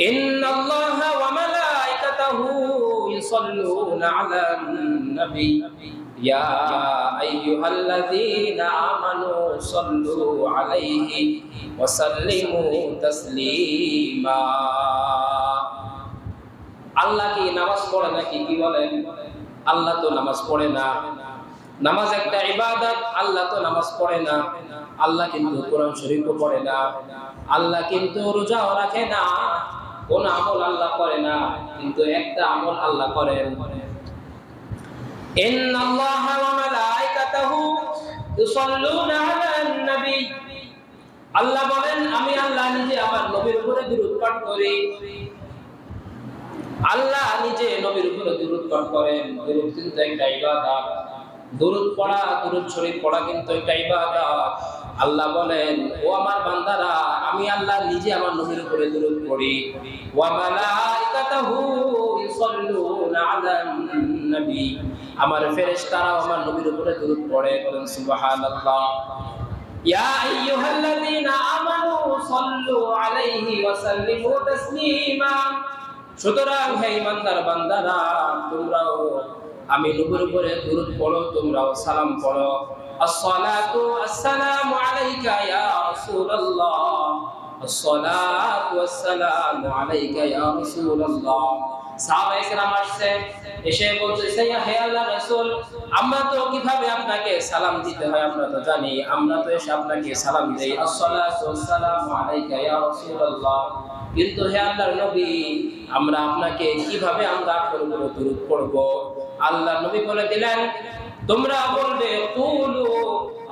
إن الله وملائكته يصلون على النبي يا أيها الذين آمنوا صلوا عليه وسلموا تسليما আল্লাহ কি নামাজ পড়ে নাকি কি বলেন আল্লাহ তো নামাজ পড়ে না নামাজ একটা ইবাদত আল্লাহ তো নামাজ পড়ে না আল্লাহ কিন্তু কোরআন শরীফও পড়ে না আল্লাহ কিন্তু রোজাও রাখে না কোন আমল আল্লাহ করে না কিন্তু একটা আমল আল্লাহ করেন إن الله وملائكته يصلون على النبي আল্লাহ বলেন আমি আল্লাহ নিজে আমার নবীর উপরে দুরূদ পাঠ করি আল্লাহ নিজে নবীর উপরে দুরূদ পাঠ করেন দুরূদ কিন্তু একটা ইবাদত দুরূদ পড়া দুরূদ শরীফ পড়া কিন্তু একটা ইবাদত আল্লাহ বলেন, ও আমার বান্দারা, আমি আল্লাহ নিজে আমার নবীর উপরে দুরূদ পড়ি। ওয়া মালাইকাতাহু ইউসাল্লুনা আলান নবী। আমার ফেরেশতারা আমার নবীর উপরে দুরূদ পড়ে, বলেন, সুবহানাল্লাহ। ইয়া আইয়ুহাল্লাযীনা আমানু সাল্লু আলাইহি ওয়া সাল্লিমু তাসলিমা। সুতরাং হে ইমানদার বান্দারা, তোমরাও, আমি নবীর উপরে দুরূদ পড়ো, তোমরাও সালাম পড়ো। আসসালাতু আসসালামু আলাইকা ইয়া রাসূলুল্লাহ। আসসালাতু আসসালামু আলাইকা ইয়া রাসূলুল্লাহ। সাহাবায়ে কেরাম আসছে, এসে বলতেছে রাসূল, আমরা তো কীভাবে আপনাকে সালাম দিতে হয় আমরা তো জানি, আমরা তো এসে আপনাকে সালাম দেই। আসসালাতু আসসালামু আলাইকা ইয়া রাসূলুল্লাহ। কিন্তু হে আল্লাহর নবী, আমরা আপনাকে কীভাবে আমরা আপনার উপরে দরুদ পড়ব আল্লাহ নবী বলে দিলেন, তোমরা কুলু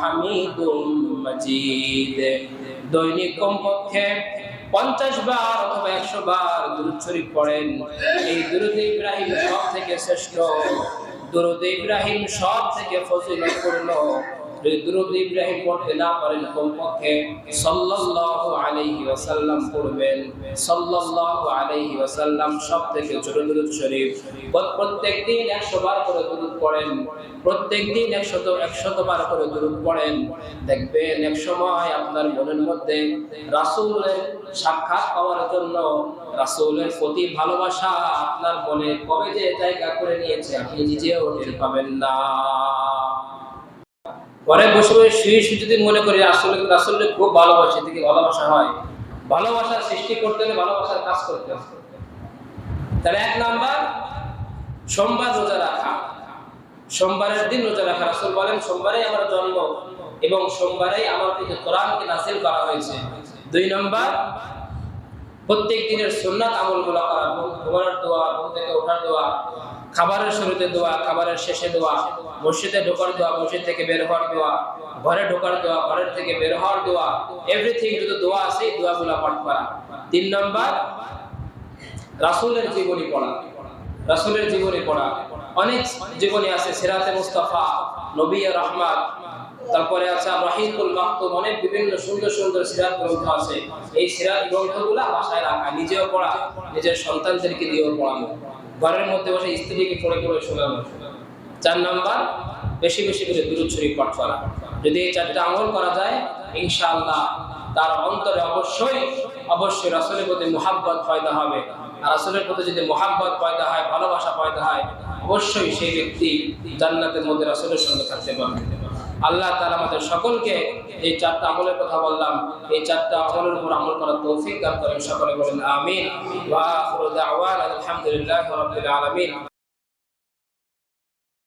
হামিদুম দৈনিক কমপক্ষে পঞ্চাশ বার অথবা একশো বার দুরুদ শরীফ পড়েন। এই দুরুদ ইব্রাহিম সব থেকে শ্রেষ্ঠ। দুরুদ ইব্রাহিম সব থেকে ফজিলপূর্ণ দুরুদ ইব্রাহিম পড়তে না পারেন কমপক্ষে সাল্লাল্লাহু আলাইহি ওয়াসাল্লাম পড়বেন। সাল্লাল্লাহু আলাইহি ওয়াসাল্লাম সব থেকে ছোট দুরুদ শরীফ। প্রত্যেক দিন 100 বার করে দুরুদ পড়েন। প্রত্যেক দিন 100 100 বার করে দুরুদ পড়েন। দেখবেন এক সময় আপনার মনের মধ্যে রাসূলের সাক্ষাৎ পাওয়ার জন্য রাসূলের প্রতি ভালোবাসা আপনার মনে কবে যে জায়গা করে নিয়েছে আপনি নিজেও টের পাবেন না। পরে বসে বসে শুয়ে শুয়ে যদি মনে করি আসলে আসলে খুব ভালোবাসে দিকে ভালোবাসা হয়। ভালোবাসা সৃষ্টি করতে হলে ভালোবাসার কাজ করতে হবে। তাহলে এক নাম্বার, সোমবার রোজা রাখা। সোমবারের দিন রোজা রাখা। রাসুল বলেন সোমবারেই আমার জন্ম এবং সোমবারেই আমার থেকে কোরআনকে নাসিল করা হয়েছে। দুই নম্বর, প্রত্যেক দিনের সুন্নাত আমলগুলো করা। ঘুমানোর দোয়া, ঘুম থেকে ওঠার দোয়া। খাবারের শুরুতে দোয়া, খাবারের শেষে দোয়া, মসজিদে ঢোকার দোয়া, মসজিদ থেকে বের হওয়ার দোয়া, ঘরে ঢোকার দোয়া, ঘরের থেকে বের হওয়ার দোয়া এভরিথিং যত দোয়া আছে, এই দোয়াগুলো পাঠ করা। তিন নম্বর, রাসূলের জীবনী পড়া। রাসূলের জীবনী পড়া। অনেক জীবনী আছে, সিরাতে মুস্তাফা, নবী রহমান তারপরে আছে রাহিকুল মাকতুম অনেক বিভিন্ন সুন্দর সুন্দর সিরাত গ্রন্থ আছে। এই সিরাত গ্রন্থগুলা বাসায় রাখা, নিজেও পড়া, নিজের সন্তানদেরকে দিয়েও পড়ানো। ঘরের মধ্যে বসে স্ত্রীকে পড়ে পড়ে শোনানো। চার নাম্বার, বেশি বেশি করে দুরুদ শরীফ পাঠ করা। যদি এই চারটা আমল করা যায়, ইনশাআল্লাহ তার অন্তরে অবশ্যই অবশ্যই রাসূলের প্রতি মোহাব্বত পয়দা হবে। আর রাসূলের প্রতি যদি মোহাব্বত পয়দা হয়, ভালোবাসা পয়দা হয়, অবশ্যই সেই ব্যক্তি জান্নাতের মধ্যে রাসূলের সঙ্গে থাকতে পারবে। আল্লাহ তালা আমাদের সকলকে এই চারটা আমলের কথা বললাম। এই চারটা আমলের উপর আমল করার তৌফিক দান করেন। সকলে বলেন, আমিন। আলহামদুলিল্লাহি আলামিন।